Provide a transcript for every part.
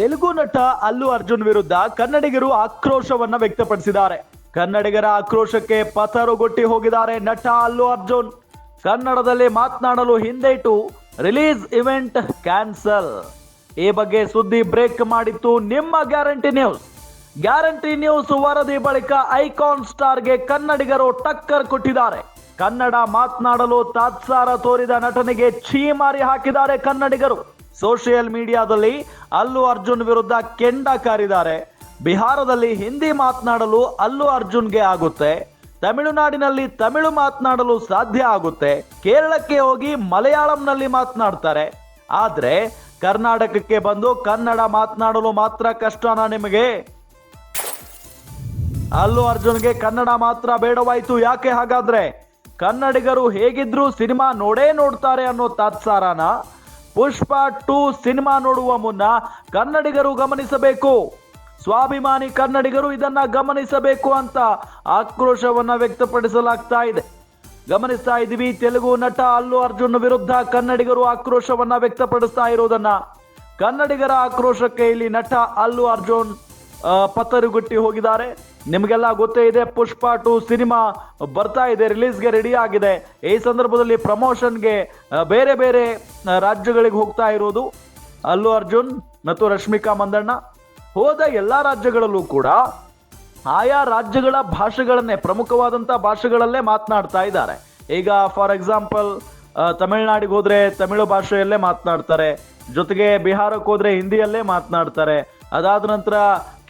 ತೆಲುಗು ನಟ ಅಲ್ಲು ಅರ್ಜುನ್ ವಿರುದ್ಧ ಕನ್ನಡಿಗರು ಆಕ್ರೋಶವನ್ನ ವ್ಯಕ್ತಪಡಿಸಿದ್ದಾರೆ. ಕನ್ನಡಿಗರ ಆಕ್ರೋಶಕ್ಕೆ ಪಥರುಗೊಟ್ಟಿ ಹೋಗಿದ್ದಾರೆ ನಟ ಅಲ್ಲು ಅರ್ಜುನ್. ಕನ್ನಡದಲ್ಲಿ ಮಾತನಾಡಲು ಹಿಂದೇಟು ರಿಲೀಸ್ ಇವೆಂಟ್ ಕ್ಯಾನ್ಸಲ್. ಈ ಬಗ್ಗೆ ಸುದ್ದಿ ಬ್ರೇಕ್ ಮಾಡಿತ್ತು ನಿಮ್ಮ ಗ್ಯಾರಂಟಿ ನ್ಯೂಸ್. ಗ್ಯಾರಂಟಿ ನ್ಯೂಸ್ ವರದಿ ಬಳಿಕ ಐಕಾನ್ ಸ್ಟಾರ್ಗೆ ಕನ್ನಡಿಗರು ಟಕ್ಕರ್ ಕೊಟ್ಟಿದ್ದಾರೆ. ಕನ್ನಡ ಮಾತನಾಡಲು ತಾತ್ಸಾರ ತೋರಿದ ನಟನಿಗೆ ಛೀಮಾರಿ ಹಾಕಿದ್ದಾರೆ ಕನ್ನಡಿಗರು. ಸೋಷಿಯಲ್ ಮೀಡಿಯಾದಲ್ಲಿ ಅಲ್ಲು ಅರ್ಜುನ್ ವಿರುದ್ಧ ಕೆಂಡ ಕಾರಿದ್ದಾರೆ. ಬಿಹಾರದಲ್ಲಿ ಹಿಂದಿ ಮಾತನಾಡಲು ಅಲ್ಲು ಅರ್ಜುನ್ಗೆ ಆಗುತ್ತೆ. ತಮಿಳುನಾಡಿನಲ್ಲಿ ತಮಿಳು ಮಾತನಾಡಲು ಸಾಧ್ಯ ಆಗುತ್ತೆ. ಕೇರಳಕ್ಕೆ ಹೋಗಿ ಮಲಯಾಳಂನಲ್ಲಿ ಮಾತನಾಡ್ತಾರೆ. ಆದ್ರೆ ಕರ್ನಾಟಕಕ್ಕೆ ಬಂದು ಕನ್ನಡ ಮಾತನಾಡಲು ಮಾತ್ರ ಕಷ್ಟನಾ ನಿಮಗೆ? ಅಲ್ಲು ಅರ್ಜುನ್ಗೆ ಕನ್ನಡ ಮಾತ್ರ ಬೇಡವಾಯ್ತು. ಯಾಕೆ ಹಾಗಾದ್ರೆ? ಕನ್ನಡಿಗರು ಹೇಗಿದ್ರು ಸಿನಿಮಾ ನೋಡೇ ನೋಡ್ತಾರೆ ಅನ್ನೋ ತಾತ್ಸಾರನ ಪುಷ್ಪ ಟು ಸಿನಿಮಾ ನೋಡುವ ಮುನ್ನ ಕನ್ನಡಿಗರು ಗಮನಿಸಬೇಕು. ಸ್ವಾಭಿಮಾನಿ ಕನ್ನಡಿಗರು ಇದನ್ನ ಗಮನಿಸಬೇಕು ಅಂತ ಆಕ್ರೋಶವನ್ನ ವ್ಯಕ್ತಪಡಿಸಲಾಗ್ತಾ ಇದೆ. ಗಮನಿಸ್ತಾ ಇದ್ದೀವಿ, ತೆಲುಗು ನಟ ಅಲ್ಲು ಅರ್ಜುನ್ ವಿರುದ್ಧ ಕನ್ನಡಿಗರು ಆಕ್ರೋಶವನ್ನ ವ್ಯಕ್ತಪಡಿಸ್ತಾ ಇರೋದನ್ನ. ಕನ್ನಡಿಗರ ಆಕ್ರೋಶಕ್ಕೆ ಇಲ್ಲಿ ನಟ ಅಲ್ಲು ಅರ್ಜುನ್ ಪತ್ತರುಗುಟ್ಟಿ ಹೋಗಿದ್ದಾರೆ. ನಿಮಗೆಲ್ಲ ಗೊತ್ತೇ ಇದೆ, ಪುಷ್ಪ ಟು ಸಿನಿಮಾ ಬರ್ತಾ ಇದೆ, ರಿಲೀಸ್ಗೆ ರೆಡಿ ಆಗಿದೆ. ಈ ಸಂದರ್ಭದಲ್ಲಿ ಪ್ರಮೋಷನ್ಗೆ ಬೇರೆ ಬೇರೆ ರಾಜ್ಯಗಳಿಗೆ ಹೋಗ್ತಾ ಇರೋದು ಅಲ್ಲು ಅರ್ಜುನ್ ಮತ್ತು ರಶ್ಮಿಕಾ ಮಂದಣ್ಣ. ಹೋದ ಎಲ್ಲ ರಾಜ್ಯಗಳಲ್ಲೂ ಕೂಡ ಆಯಾ ರಾಜ್ಯಗಳ ಭಾಷೆಗಳನ್ನೇ ಪ್ರಮುಖವಾದಂಥ ಭಾಷೆಗಳಲ್ಲೇ ಮಾತನಾಡ್ತಾ ಇದ್ದಾರೆ. ಈಗ ಫಾರ್ ಎಕ್ಸಾಂಪಲ್ ತಮಿಳ್ನಾಡಿಗೆ ಹೋದ್ರೆ ತಮಿಳು ಭಾಷೆಯಲ್ಲೇ ಮಾತನಾಡ್ತಾರೆ. ಜೊತೆಗೆ ಬಿಹಾರಕ್ಕೆ ಹೋದ್ರೆ ಹಿಂದಿಯಲ್ಲೇ ಮಾತನಾಡ್ತಾರೆ. ಅದಾದ ನಂತರ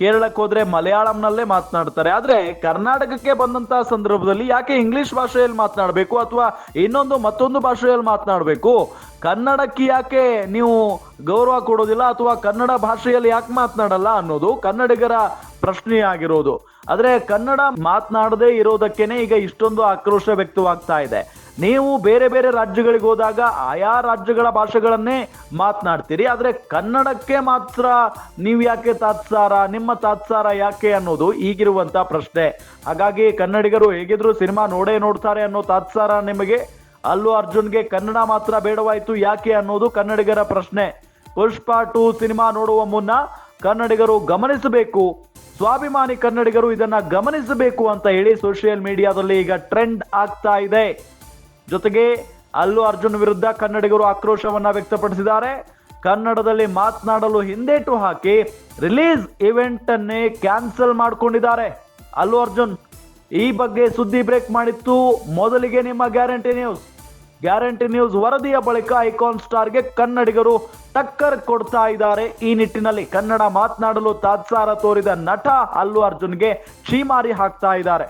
ಕೇರಳಕ್ಕೆ ಹೋದ್ರೆ ಮಲಯಾಳಂನಲ್ಲೇ ಮಾತನಾಡ್ತಾರೆ. ಆದ್ರೆ ಕರ್ನಾಟಕಕ್ಕೆ ಬಂದಂತಹ ಸಂದರ್ಭದಲ್ಲಿ ಯಾಕೆ ಇಂಗ್ಲಿಷ್ ಭಾಷೆಯಲ್ಲಿ ಮಾತನಾಡಬೇಕು ಅಥವಾ ಇನ್ನೊಂದು ಮತ್ತೊಂದು ಭಾಷೆಯಲ್ಲಿ ಮಾತನಾಡಬೇಕು? ಕನ್ನಡಕ್ಕೆ ಯಾಕೆ ನೀವು ಗೌರವ ಕೊಡೋದಿಲ್ಲ ಅಥವಾ ಕನ್ನಡ ಭಾಷೆಯಲ್ಲಿ ಯಾಕೆ ಮಾತನಾಡಲ್ಲ ಅನ್ನೋದು ಕನ್ನಡಿಗರ ಪ್ರಶ್ನೆಯಾಗಿರೋದು. ಆದ್ರೆ ಕನ್ನಡ ಮಾತನಾಡದೇ ಇರೋದಕ್ಕೇನೆ ಈಗ ಇಷ್ಟೊಂದು ಆಕ್ರೋಶ ವ್ಯಕ್ತವಾಗ್ತಾ ಇದೆ. ನೀವು ಬೇರೆ ಬೇರೆ ರಾಜ್ಯಗಳಿಗೆ ಹೋದಾಗ ಆಯಾ ರಾಜ್ಯಗಳ ಭಾಷೆಗಳನ್ನೇ ಮಾತನಾಡ್ತೀರಿ. ಆದರೆ ಕನ್ನಡಕ್ಕೆ ಮಾತ್ರ ನೀವು ಯಾಕೆ ತಾತ್ಸಾರ, ನಿಮ್ಮ ತಾತ್ಸಾರ ಯಾಕೆ ಅನ್ನೋದು ಈಗಿರುವಂತ ಪ್ರಶ್ನೆ. ಹಾಗಾಗಿ ಕನ್ನಡಿಗರು ಹೇಗಿದ್ರು ಸಿನಿಮಾ ನೋಡೇ ನೋಡ್ತಾರೆ ಅನ್ನೋ ತಾತ್ಸಾರ ನಿಮಗೆ? ಅಲ್ಲು ಅರ್ಜುನ್ಗೆ ಕನ್ನಡ ಮಾತ್ರ ಬೇಡವಾಯಿತು ಯಾಕೆ ಅನ್ನೋದು ಕನ್ನಡಿಗರ ಪ್ರಶ್ನೆ. ಪುಷ್ಪ ಟು ಸಿನಿಮಾ ನೋಡುವ ಮುನ್ನ ಕನ್ನಡಿಗರು ಗಮನಿಸಬೇಕು. ಸ್ವಾಭಿಮಾನಿ ಕನ್ನಡಿಗರು ಇದನ್ನ ಗಮನಿಸಬೇಕು ಅಂತ ಹೇಳಿ ಸೋಷಿಯಲ್ ಮೀಡಿಯಾದಲ್ಲಿ ಈಗ ಟ್ರೆಂಡ್ ಆಗ್ತಾ ಇದೆ. ಜೊತೆಗೆ ಅಲ್ಲು ಅರ್ಜುನ್ ವಿರುದ್ಧ ಕನ್ನಡಿಗರು ಆಕ್ರೋಶವನ್ನ ವ್ಯಕ್ತಪಡಿಸಿದ್ದಾರೆ. ಕನ್ನಡದಲ್ಲಿ ಮಾತನಾಡಲು ಹಿಂದೇಟು ಹಾಕಿ ರಿಲೀಸ್ ಇವೆಂಟ್ ಅನ್ನೇ ಕ್ಯಾನ್ಸಲ್ ಮಾಡಿಕೊಂಡಿದ್ದಾರೆ. ಅಲ್ಲು ಅರ್ಜುನ್, ಈ ಬಗ್ಗೆ ಸುದ್ದಿ ಬ್ರೇಕ್ ಮಾಡಿತ್ತು. ಮೊದಲಿಗೆ ನಿಮ್ಮ ಗ್ಯಾರಂಟಿ ನ್ಯೂಸ್. ಗ್ಯಾರಂಟಿ ನ್ಯೂಸ್ ವರದಿಯ ಬಳಿಕ ಐಕಾನ್ ಸ್ಟಾರ್ಗೆ ಕನ್ನಡಿಗರು ಟಕ್ಕರ್ ಕೊಡ್ತಾ ಇದ್ದಾರೆ. ಈ ನಿಟ್ಟಿನಲ್ಲಿ ಕನ್ನಡ ಮಾತನಾಡಲು ತಾತ್ಸಾರ ತೋರಿದ ನಟ ಅಲ್ಲು ಅರ್ಜುನ್ಗೆ ಛೀಮಾರಿ ಹಾಕ್ತಾ ಇದ್ದಾರೆ.